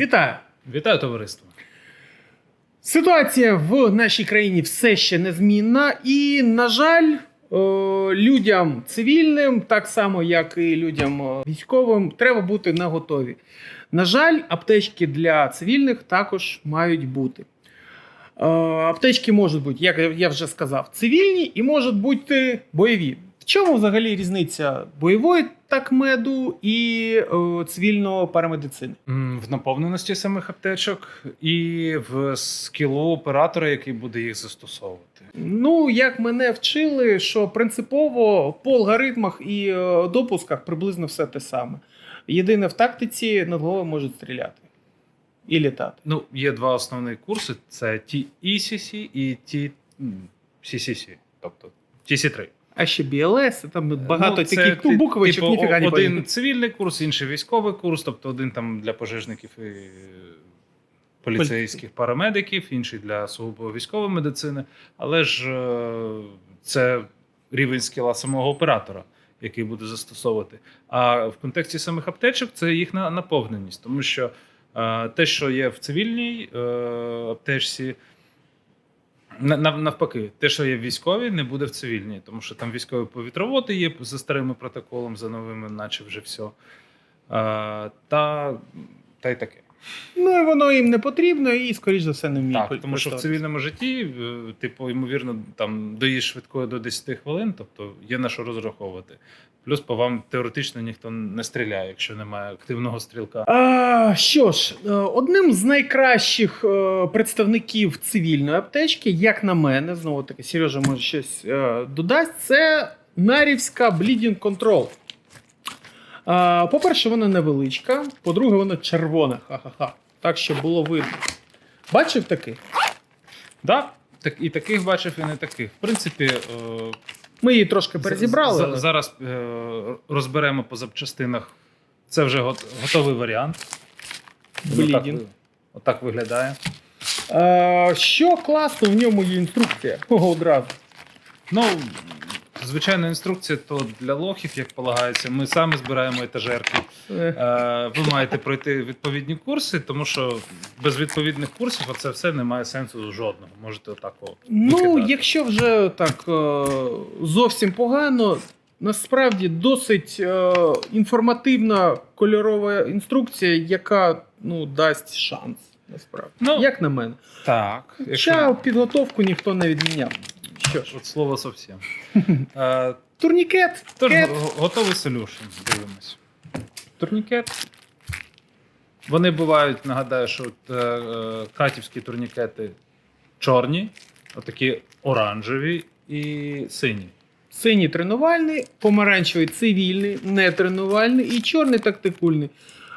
Вітаю! Вітаю товариство. Ситуація в нашій країні все ще незмінна, і, на жаль, людям цивільним, так само як і людям військовим, треба бути наготові. На жаль, аптечки для цивільних також мають бути. Аптечки можуть бути, як я вже сказав, цивільні і можуть бути бойові. В чому взагалі різниця бойової такмеду і е, цивільного парамедицини? В наповненості самих аптечок і в скілу оператора, який буде їх застосовувати. Ну, як мене вчили, що принципово по алгоритмах і е, допусках приблизно все те саме. Єдине в тактиці над головою можуть стріляти і літати. Ну, є два основні курси: це TECC і TCCC, тобто TC3. А ще BLS, там багато Ну, це, таких ти- ну, буквочок, типу, ніфіга не один цивільний курс, інший військовий курс, тобто один там для пожежників і поліцейських парамедиків, інший для сугубо військової медицини. Але ж е, це рівень скіла самого оператора, який буде застосовувати. А в контексті самих аптечок це їх на- наповненість, тому що е, те, що є в цивільній е, аптечці. На- Навпаки, те, що є в військовій, не буде в цивільній, тому що там військові повітроводи є за старими протоколом, за новими, наче вже все. Та, та й таке. Ну і воно їм не потрібно, і, скоріш за все, не вміє. Так, тому що в цивільному житті, е, типу, ймовірно, там доїзд швидкою до 10 хвилин, тобто є на що розраховувати. Плюс по вам теоретично ніхто не стріляє, якщо немає активного стрілка. А, що ж, е, одним з найкращих е, представників цивільної аптечки, як на мене, знову таки, Сережа може щось додасть, це Нарівська Bleeding Control. По-перше, вона невеличка, по-друге, вона червона. Ха-ха-ха. Так, щоб було видно. Бачив такий? Да, так, і таких бачив, і не таких. В принципі, е, Ми її трошки перезібрали. За- але- Зараз е, розберемо по запчастинах. Це вже гот- готовий варіант. Воно так, Bleeding. ви- отак виглядає. А, що класно, в ньому є інструкція. Ого, одразу. Ну, звичайно, інструкція то для лохів, як полагається. Ми самі збираємо етажерки. Е, Е, ви маєте пройти відповідні курси, тому що без відповідних курсів оце все не має сенсу жодного. Можете отак от Ну, якщо вже так е, зовсім погано, насправді досить е, інформативна кольорова інструкція, яка ну, дасть шанс. Насправді. Ну, Як на мене. Так. Хоча підготовку ніхто не відміняв. Що ж, От слово зовсім. Е, турнікет, Тож кет. го- готовий solution, дивимось. Турнікет. Вони бувають, нагадаю, що от, е, е, катівські турнікети чорні, отакі оранжеві і сині. Синій тренувальний, помаранчевий цивільний, нетренувальний і чорний тактикульний.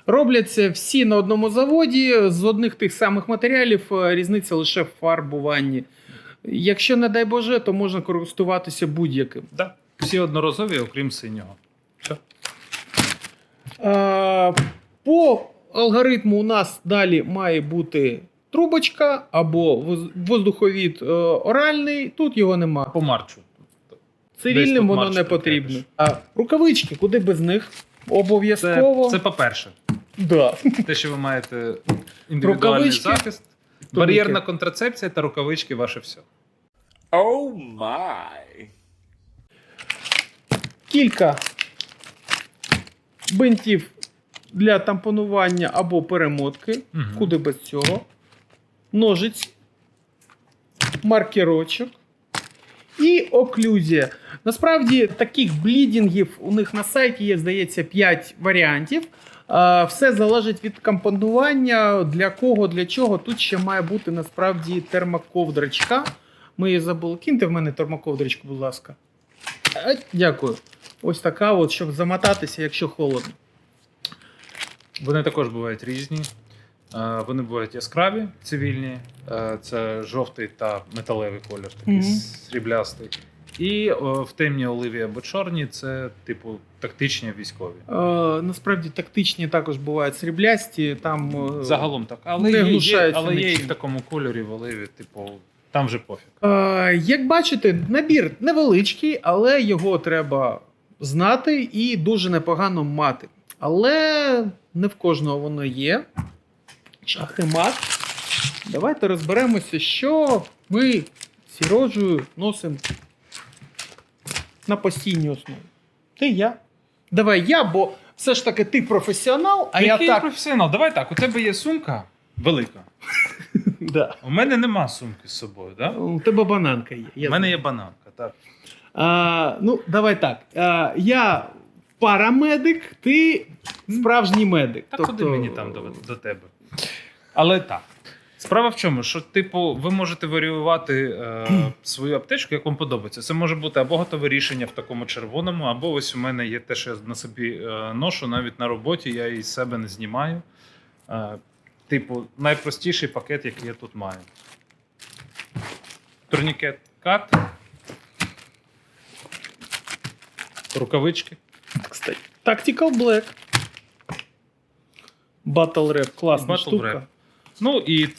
Робляться всі на одному заводі з одних тих самих матеріалів, е, різниця лише в фарбуванні. Якщо, не дай Боже, то можна користуватися будь-яким. Да. Всі одноразові, окрім синього. Все. Е, По алгоритму у нас далі має бути трубочка або воз- воздуховід е, оральний. Тут його нема. По марчу. Цивільним воно не потрібно. А рукавички, куди без них? Це, Обов'язково. це по-перше. Да. Те, що ви маєте індивідуальний Рукавички, захист, бар'єрна контрацепція та рукавички ваше все. Oh my. Кілька бинтів для тампонування або перемотки. Мгм. Куди без цього. Ножиць, маркерочок і оклюзія. Насправді таких блідінгів у них на сайті є, здається, 5 варіантів. Все залежить від компонування, для кого, для чого. Тут ще має бути насправді термоковдрочка. Ми її забули. Киньте в мене термоковдрочку, будь ласка. Е, Дякую. Ось така, от, щоб замотатися, якщо холодно. Вони також бувають різні. Е, Вони бувають яскраві, цивільні, е, це жовтий та металевий колір, такий Мгм. сріблястий. І о, в темній оливі або чорні це, типу, тактичні військові. Е, насправді тактичні також бувають сріблясті. Там Загалом так. Але, не є, є, але є і в такому кольорі в оливі, типу, там вже пофіг. Е, як бачите, набір невеличкий, але його треба знати і дуже непогано мати. Але не в кожного воно є. шах. Давайте розберемося, що ми Сірожею носимо на постійній основі. Ти я. Давай я, бо все ж таки ти професіонал, а Який я так. професіонал? Давай так, у тебе є сумка велика. Да. У мене нема сумки з собою, да? У тебе бананка є. я У мене знаю. є бананка, так. А, ну, давай так. А, я парамедик, ти справжній медик. Так куди мені там до, до тебе? Але так. Справа в чому, що, типу, ви можете варіювати е, свою аптечку, як вам подобається. Це може бути або готове рішення в такому червоному, або ось у мене є те, що я на собі е, ношу, навіть на роботі я її з себе не знімаю. Е, типу, найпростіший пакет, який я тут маю. Турнікет кат. Рукавички. Кстати, Tactical Black. Battle Rap, класна Battle штука. Rap. Ну і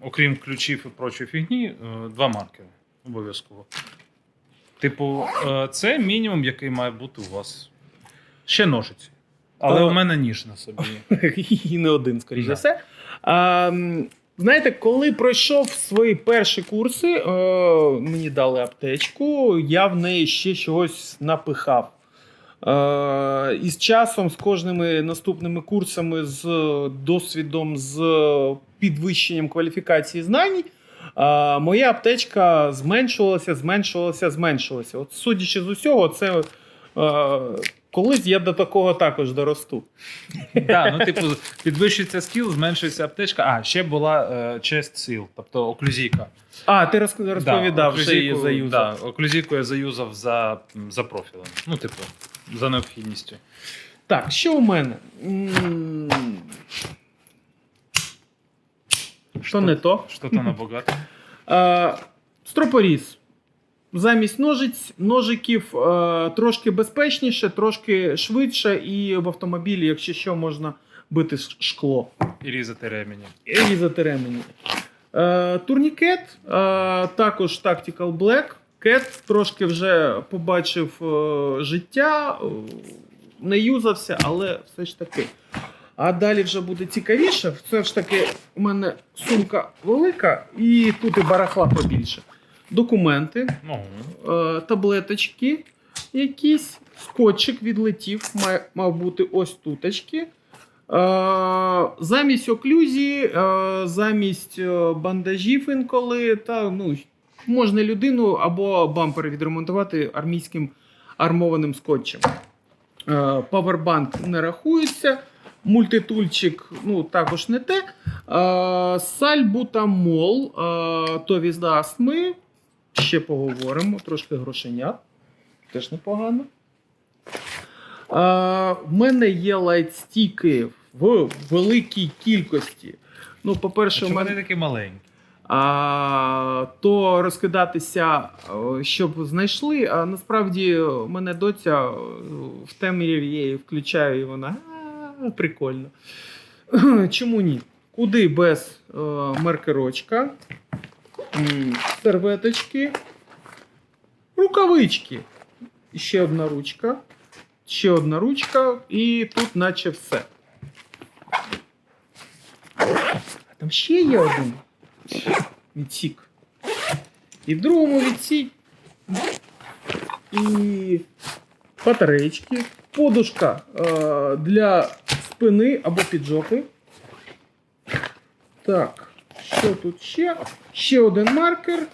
окрім ключів і прочої фігні, е, два маркери. Обов'язково. Типу, е, це мінімум, який має бути у вас. Ще ножиці. Але у мене ніж на собі. І не один, скоріш за все. А, знаєте, коли пройшов свої перші курси, е, мені дали аптечку, я в неї ще чогось напихав. Е, і з часом, з кожними наступними курсами, з досвідом, з підвищенням кваліфікації знань, е, моя аптечка зменшувалася, зменшувалася, зменшувалася. От, судячи з усього, це е, колись я до такого також доросту. Так, ну, типу, підвищується скіл, зменшується аптечка. А, ще була е, чест сіл, тобто оклюзійка. А, ти роз- розповідав, да, що її заюзав. Да, оклюзійку я заюзав за, за профілем. Ну, типу, за необхідністю. Так, що у мене? М, Що не то? Що то набагато. Е, Стропоріз. Замість ножиць, ножиків е, трошки безпечніше, трошки швидше, і в автомобілі, якщо що, можна бити шкло. І різати ремені. І різати ремені. Е, турнікет, е, також Tactical Black. Кет трошки вже побачив е, життя, е, не юзався, але все ж таки. А далі вже буде цікавіше. Все ж таки, у мене сумка велика, і тут і барахла побільше. Документи, Ну, е, таблеточки якісь, скотчик відлетів, має, мав бути ось туточки. Е, замість оклюзії, е, замість бандажів інколи, та, ну, можна людину або бампер відремонтувати армійським армованим скотчем. Е, Павербанк не рахується. Мультитульчик ну, також не те. Сальбутамол, то від астми. Ще поговоримо, трошки грошенят. Теж непогано. А, в мене є лайтстіки в великій кількості. Ну, по-перше, в мене такі маленькі. а, то розкидатися, щоб знайшли. А насправді в мене доця в темряві я її включаю, і вона «А, прикольно. Чому ні? Куди без е, маркерочка, серветочки, рукавички. Ще одна ручка. Ще одна ручка, і тут наче все. А там ще є один відсік. І в другому відсік. І батареєчки, подушка е, для спини або піджопи. Так, що тут ще? Ще один маркер,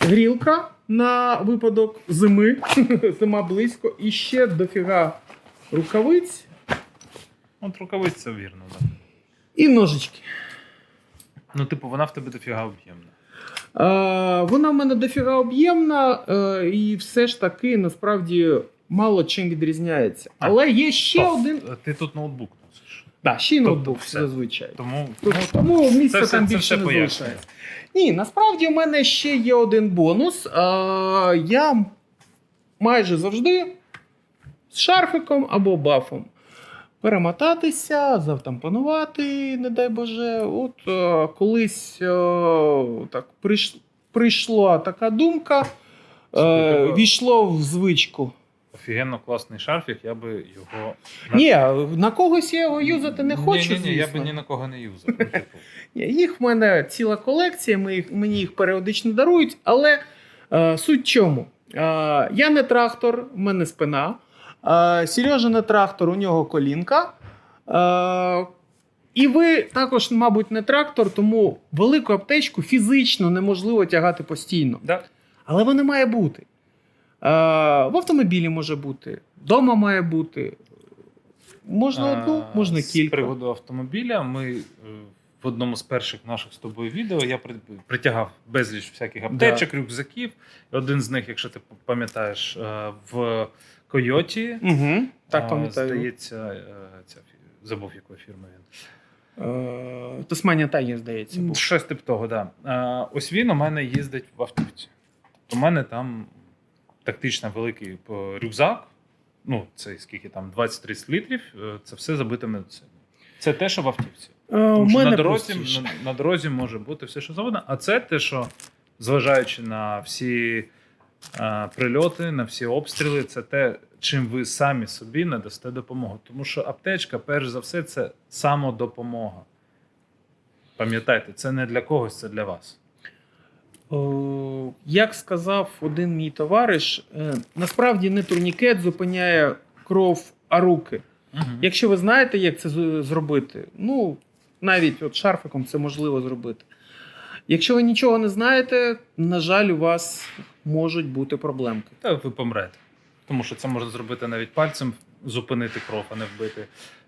грілка на випадок зими. Зима близько. І ще дофіга рукавиць От рукавиць це вірно, так. і ножички. Ну, типу, вона в тебе дофіга об'ємна. Е, вона в мене дофіга об'ємна, е, і все ж таки насправді мало чим відрізняється. Але є ще один. Ти тут ноутбук носиш. Да, ще й Тобто ноутбук все. зазвичай. Тому ну, тому місця це все- там це більше все не пояснює. залишається. Ні, насправді у мене ще є один бонус. Е, я майже завжди з шарфиком або бафом. Перемотатися, завтампонувати, не дай Боже. От е, колись е, так прийш, прийшла така думка, е, Слухай, війшло в звичку. Офігенно класний шарфік, я би його. Ні, на когось я його юзати не хочу. Ні, ні, ні, я би ні на кого не юзав. Ну, типу, Ні, Їх в мене ціла колекція, ми їх, мені їх періодично дарують, але е, суть в чому? Е, я не трактор, в мене спина. Е, Сережа не трактор, у нього колінка. Е, і ви також, мабуть, не трактор, тому велику аптечку фізично неможливо тягати постійно. да. Але вона має бути. Е, в автомобілі може бути, вдома має бути. Можна одну, А, можна З приводу автомобіля. Ми е, в одному з перших наших з тобою відео я притягав безліч всяких аптечок, рюкзаків. Один з них, якщо ти пам'ятаєш, е, в Койоті. Угу, так пам'ятаю. Здається, е, ця забув, якої фірми він. Е, Тасманія Тайгер, здається, був. Щось тип того, так. Да. Ось він у мене їздить в автівці. У мене там тактично великий е, рюкзак. Ну, це скільки там 20-30 літрів. е, Це все забите медициною. Це те, що в автівці. Е, Тому що на дорозі, на, на дорозі може бути все, що завгодно. А це те, що, зважаючи на всі е, прильоти, на всі обстріли, це те, чим ви самі собі надасте допомогу. Тому що аптечка, перш за все, це самодопомога. Пам'ятайте, це не для когось, це для вас. Як сказав один мій товариш, е, насправді не турнікет зупиняє кров, а руки. Якщо ви знаєте, як це зробити, ну навіть от шарфиком це можливо зробити. Якщо ви нічого не знаєте, на жаль, у вас можуть бути проблемки. Та ви помрете. Тому що це можна зробити навіть пальцем, зупинити кров, а не вбити.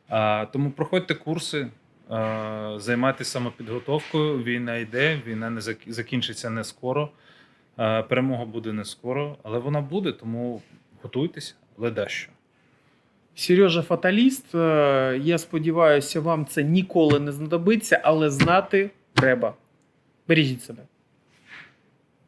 А, тому проходьте курси, а, займайтеся самопідготовкою. Війна йде, війна не закінчиться не скоро. А, перемога буде не скоро, але вона буде, тому готуйтеся, але дещо. Сережа фаталіст. е, Я сподіваюся, вам це ніколи не знадобиться, але знати треба. Бережіть себе.